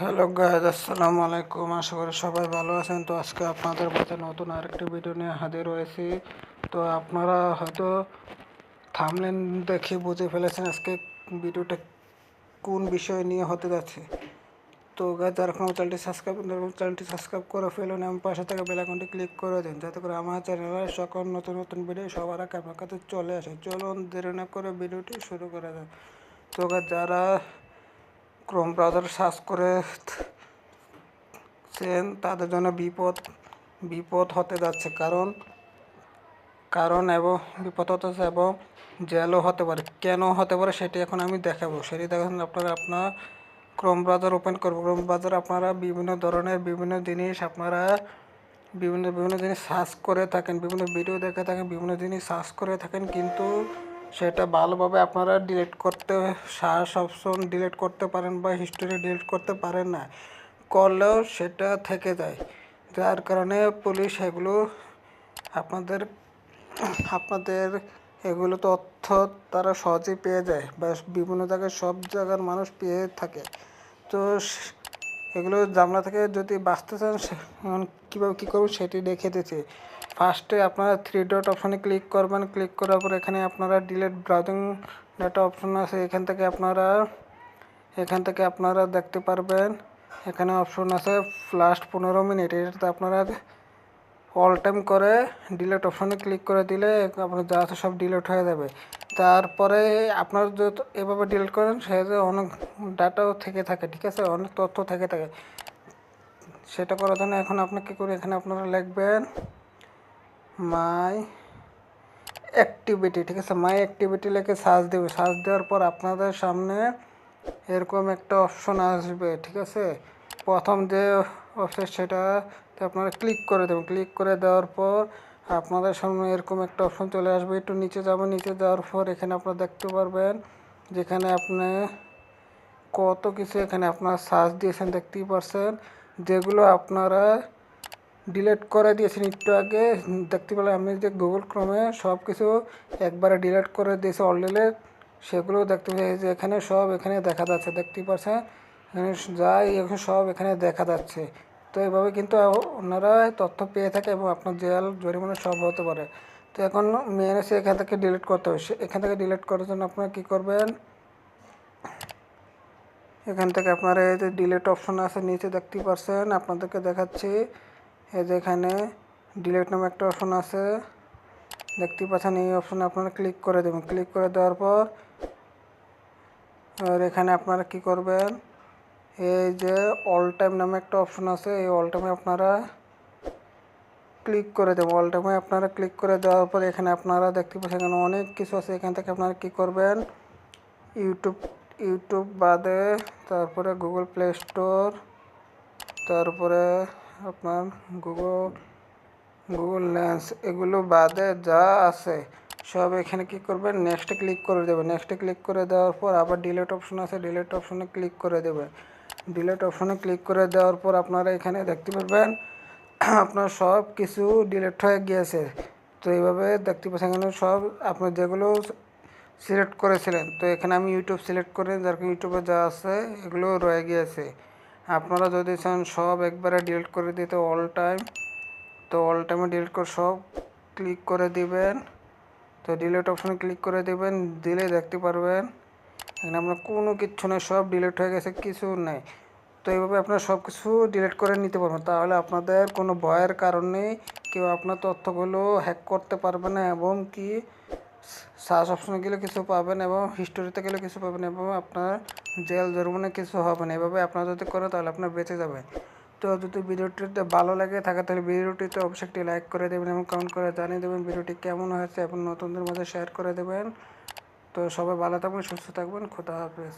Hello guys আসসালামু আলাইকুম আশা করি সবাই ভালো আছেন। তো আজকে আপনাদের মধ্যে নতুন আরেকটি ভিডিও নিয়ে হাজির হয়েছি। তো আপনারা হয়তো থামলেন দেখে বুঝে ফেলেছেন আজকে ভিডিওটা কোন বিষয় নিয়ে হতে যাচ্ছে। তো গাইজ যারা কোনো চ্যানেলটি সাবস্ক্রাইব চ্যানেলটি সাবস্ক্রাইব করে ফেলুন এবং পাশে থাকা বেল আইকনটি ক্লিক করে দিন, যাতে করে আমার চ্যানেলে সকল নতুন নতুন ভিডিও সবার আগে আপনার কাছে চলে আসে। চলুন দেরি না করে ভিডিওটি শুরু করা যায় তো যারা ক্রোম ব্রাউজার সার্চ করেছেন তাদের জন্য বিপদ বিপদ হতে যাচ্ছে। কারণ কারণ এবং বিপদ হতে এবং জেলও হতে পারে। কেন হতে পারে সেটি এখন আমি দেখাবো। সেটি দেখেন আপনারা, আপনার ক্রোম ব্রাউজার ওপেন করব। ক্রোম ব্রাউজার আপনারা বিভিন্ন ধরনের, বিভিন্ন জিনিস আপনারা বিভিন্ন বিভিন্ন জিনিস সার্চ করে থাকেন, বিভিন্ন ভিডিও দেখে থাকেন, বিভিন্ন জিনিস সার্চ করে থাকেন, কিন্তু সেটা ভালোভাবে আপনারা ডিলিট করতে সার্চ অপশন ডিলিট করতে পারেন বা হিস্টোরি ডিলিট করতে পারেন না। করলেও সেটা থেকে যায়। যার কারণে পুলিশ এগুলো আপনাদের আপনাদের এগুলো তথ্য তারা সহজেই পেয়ে যায় বা বিভিন্ন জায়গায় সব জায়গার মানুষ পেয়ে থাকে। তো এগুলো জামলা থেকে যদি বাঁচতে চান কীভাবে কী করবেন সেটি দেখে দিচ্ছি ফার্স্টে আপনারা থ্রি ডট অপশানে ক্লিক করবেন। ক্লিক করার পর এখানে আপনারা ডিলেট ব্রাউজিং ডাটা অপশন আছে। এখান থেকে আপনারা, এখান থেকে আপনারা দেখতে পারবেন। এখানে অপশন আছে লাস্ট পনেরো মিনিট। এটাতে আপনারা অল টাইম করে ডিলেট অপশনে ক্লিক করে দিলে আপনার যা আছে সব ডিলেট হয়ে যাবে। তারপরে আপনার যত এভাবে ডিলিট করেন সেটা অনেক ডাটাও থেকে থাকে, ঠিক আছে? অনেক তথ্য থেকে থাকে। সেটা করার জন্য এখন আপনি কী করে এখানে আপনারা লিখবেন মাই অ্যাক্টিভিটি ঠিক আছে? মাই অ্যাক্টিভিটি লিখে সার্চ দেবে? সার্চ দেওয়ার পর আপনাদের সামনে এরকম একটা অপশন আসবে, ঠিক আছে? প্রথম যে অপশন সেটাতে আপনারা ক্লিক করে দেবেন। ক্লিক করে দেওয়ার পর আপনাদের সামনে এরকম একটা অপশন চলে আসবে। একটু নিচে যাবেন নিচে যাওয়ার পর এখানে আপনারা দেখতে পারবেন যেখানে আপনি কত কিছু এখানে আপনার সার্চ দিয়েছেন, দেখতেই পারছেন। যেগুলো আপনারা ডিলেট করে দিয়েছেন একটু আগে। দেখতে পেলাম আমি যে গুগল ক্রমে সব কিছু একবারে ডিলেট করে দিয়েছে অলরেডি সেগুলো দেখতে পাচ্ছি যে এখানে সব এখানে দেখা যাচ্ছে, দেখতেই পাচ্ছেন এখানে যাই, এখন সব এখানে দেখা যাচ্ছে। তো এভাবে কিন্তু ওনারা তথ্য পেয়ে থাকে এবং আপনার জেল, জরিমানা সব হতে পারে। তো এখন মেন এসে এখান থেকে ডিলিট করতে হবে। এখান থেকে ডিলিট করার জন্য আপনারা কী করবেন? এখান থেকে আপনারা এই যে ডিলেট অপশন আছে, নিচে দেখতেই পারছেন, আপনাদেরকে দেখাচ্ছি। এই যে এখানে ডিলেট নামে একটা অপশন আছে। দেখতে পাচ্ছেন এই অপশনে আপনারা ক্লিক করে দেবেন। ক্লিক করে দেওয়ার পর, আর এখানে আপনারা কি করবেন? এই যে অল টাইম নামে একটা অপশন আছে, এই অল টাইমে আপনারা ক্লিক করে দেবেন। অল টাইমে আপনারা ক্লিক করে দেওয়ার পর, এখানে আপনারা দেখতে পাচ্ছেন এখানে অনেক কিছু আছে। এখান থেকে আপনারা কি করবেন? ইউটিউব ইউটিউব বাদে তারপরে গুগল প্লে স্টোর তারপরে আপনার গুগল গুগল লেন্স, এগুলো বাদে যা আছে, সব এখানে কি করবেন নেক্সটে ক্লিক করে দেবে। নেক্সটে ক্লিক করে দেওয়ার পর আবার ডিলেট অপশন আছে। ডিলেট অপশনে ক্লিক করে দেবে। ডিলেট অপশনে ক্লিক করে দেওয়ার পর আপনারা এখানে দেখতে পারবেন, আপনার সব কিছু ডিলেট হয়ে গিয়েছে। তো এইভাবে দেখতে পাচ্ছেন এখানে সব আপনার যেগুলো সিলেক্ট করেছিলেন, তো এখানে আমি ইউটিউব সিলেক্ট করে, যার ইউটিউবে যা আছে, এগুলো রয়ে গিয়েছে। আপনারা যদি চান সব একবারে ডিলিট করে দিতে অল টাইম তো অল টাইমে ডিলিট করে সব ক্লিক করে দিবেন। তো ডিলিট অপশানে ক্লিক করে দিবেন দিলে দেখতে পারবেন। এখানে আপনার কোনো কিচ্ছু নেই, সব ডিলিট হয়ে গেছে, কিছু নেই। তো এইভাবে আপনারা সব কিছু ডিলিট করে নিতে পারবেন। তাহলে আপনাদের কোনো ভয়ের কারণে কেউ আপনার তথ্যগুলো হ্যাক করতে পারবে না, এবং কি সার্চ অপশনে গেলে কিছু পাবেন, এবং হিস্টোরিতে গেলে কিছু পাবেন, এবং আপনার জেল জরিমানা কিছু হবে না। এভাবে আপনার যদি করে তাহলে আপনার বেঁচে যাবে। তো যদি ভিডিওটিতে ভালো লাগে, থাকে তাহলে ভিডিওটিতে অবশ্যই একটি লাইক করে দেবেন এবং কমেন্ট করে জানিয়ে দেবেন ভিডিওটি কেমন হয়েছে এবং নতুনদের মধ্যে শেয়ার করে দেবেন। তো সবাই ভালো থাকবেন, সুস্থ থাকবেন, খোদা হাফেজ।